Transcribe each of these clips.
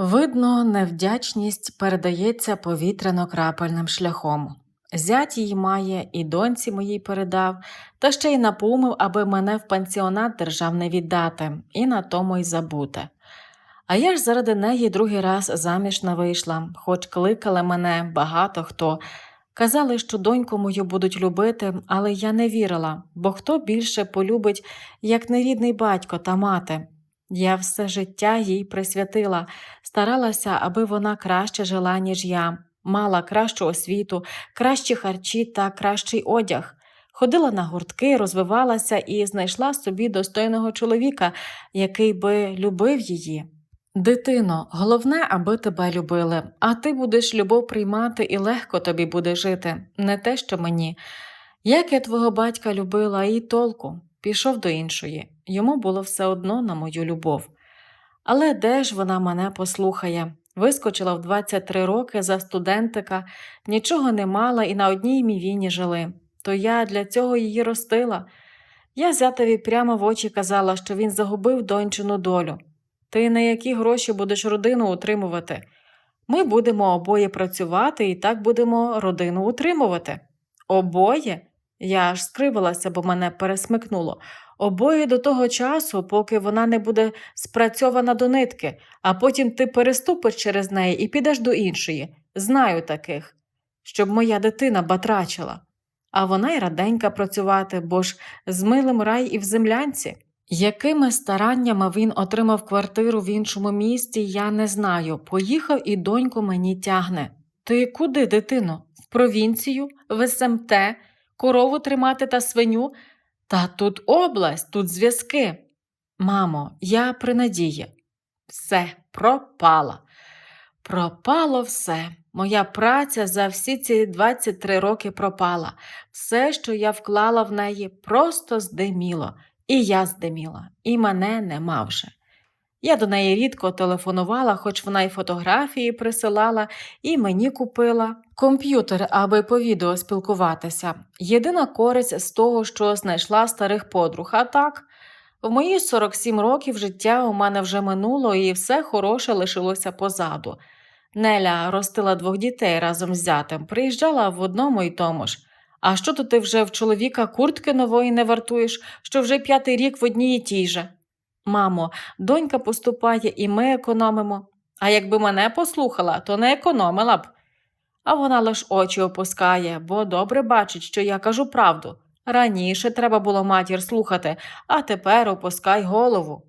Видно, невдячність передається повітряно-крапельним шляхом. Зять її має, і доньці моїй передав, та ще й напоумив, аби мене в пансіонат державний віддати, і на тому й забути. А я ж заради неї другий раз заміж не вийшла, хоч кликали мене багато хто. Казали, що доньку мою будуть любити, але я не вірила, бо хто більше полюбить, як нерідний батько та мати. Я все життя їй присвятила, старалася, аби вона краще жила, ніж я, мала кращу освіту, кращі харчі та кращий одяг. Ходила на гуртки, розвивалася і знайшла собі достойного чоловіка, який би любив її. Дитино, головне, аби тебе любили, а ти будеш любов приймати і легко тобі буде жити, не те, що мені. Як я твого батька любила, і толку, пішов до іншої, йому було все одно на мою любов. Але де ж вона мене послухає? Вискочила в 23 роки за студентика, нічого не мала і на одній мівіні жили. То я для цього її ростила. Я зятові прямо в очі казала, що він загубив дончину долю. Ти на які гроші будеш родину утримувати? Ми будемо обоє працювати і так будемо родину утримувати. Обоє? Я аж скривилася, бо мене пересмикнуло. Обоє до того часу, поки вона не буде спрацьована до нитки, а потім ти переступиш через неї і підеш до іншої. Знаю таких, щоб моя дитина батрачила. А вона й раденька працювати, бо ж з милим рай і в землянці. Якими стараннями він отримав квартиру в іншому місті, я не знаю. Поїхав і доньку мені тягне. Ти куди, дитино? В провінцію, в СМТ, корову тримати та свиню? Та тут область, тут зв'язки. Мамо, я при надії. Все, пропала. Пропало все. Моя праця за всі ці 23 роки пропала. Все, що я вклала в неї, просто здиміло. І я здиміла, і мене нема вже. Я до неї рідко телефонувала, хоч вона й фотографії присилала, і мені купила комп'ютер, аби по відео спілкуватися. Єдина користь з того, що знайшла старих подруг. А так, в мої 47 років життя у мене вже минуло, і все хороше лишилося позаду. Неля ростила двох дітей разом з зятем, приїжджала в одному і тому ж. А що то ти вже в чоловіка куртки нової не вартуєш, що вже п'ятий рік в одній і тій же? Мамо, донька поступає, і ми економимо. А якби мене послухала, то не економила б. А вона лиш очі опускає, бо добре бачить, що я кажу правду. Раніше треба було матір слухати, а тепер опускай голову.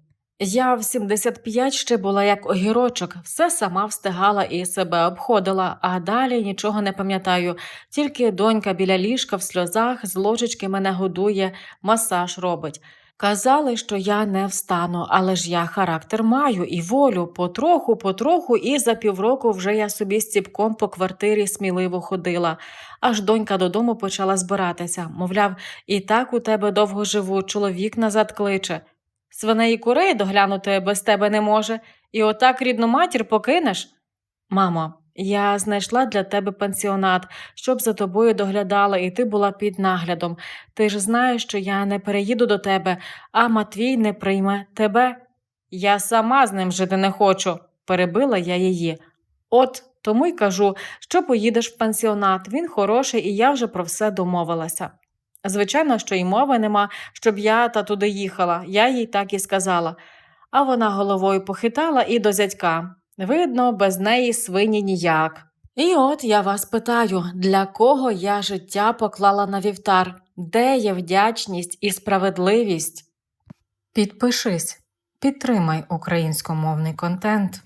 Я в 75 ще була як огірочок, все сама встигала і себе обходила, а далі нічого не пам'ятаю, тільки донька біля ліжка в сльозах з ложечки мене годує, масаж робить. Казали, що я не встану, але ж я характер маю і волю потроху, потроху, і за півроку вже я собі з ціпком по квартирі сміливо ходила. Аж донька додому почала збиратися. Мовляв, і так у тебе довго живу, чоловік назад кличе. Свиней і курей доглянути без тебе не може, і отак рідну матір покинеш. Мамо, я знайшла для тебе пансіонат, щоб за тобою доглядала, і ти була під наглядом. Ти ж знаєш, що я не переїду до тебе, а Матвій не прийме тебе. Я сама з ним жити не хочу, перебила я її. От тому й кажу, що поїдеш в пансіонат, він хороший, і я вже про все домовилася. Звичайно, що й мови нема, щоб я та туди їхала, я їй так і сказала. А вона головою похитала і до зятька. Видно, без неї свині ніяк. І от я вас питаю, для кого я життя поклала на вівтар? Де є вдячність і справедливість? Підпишись, підтримай українськомовний контент.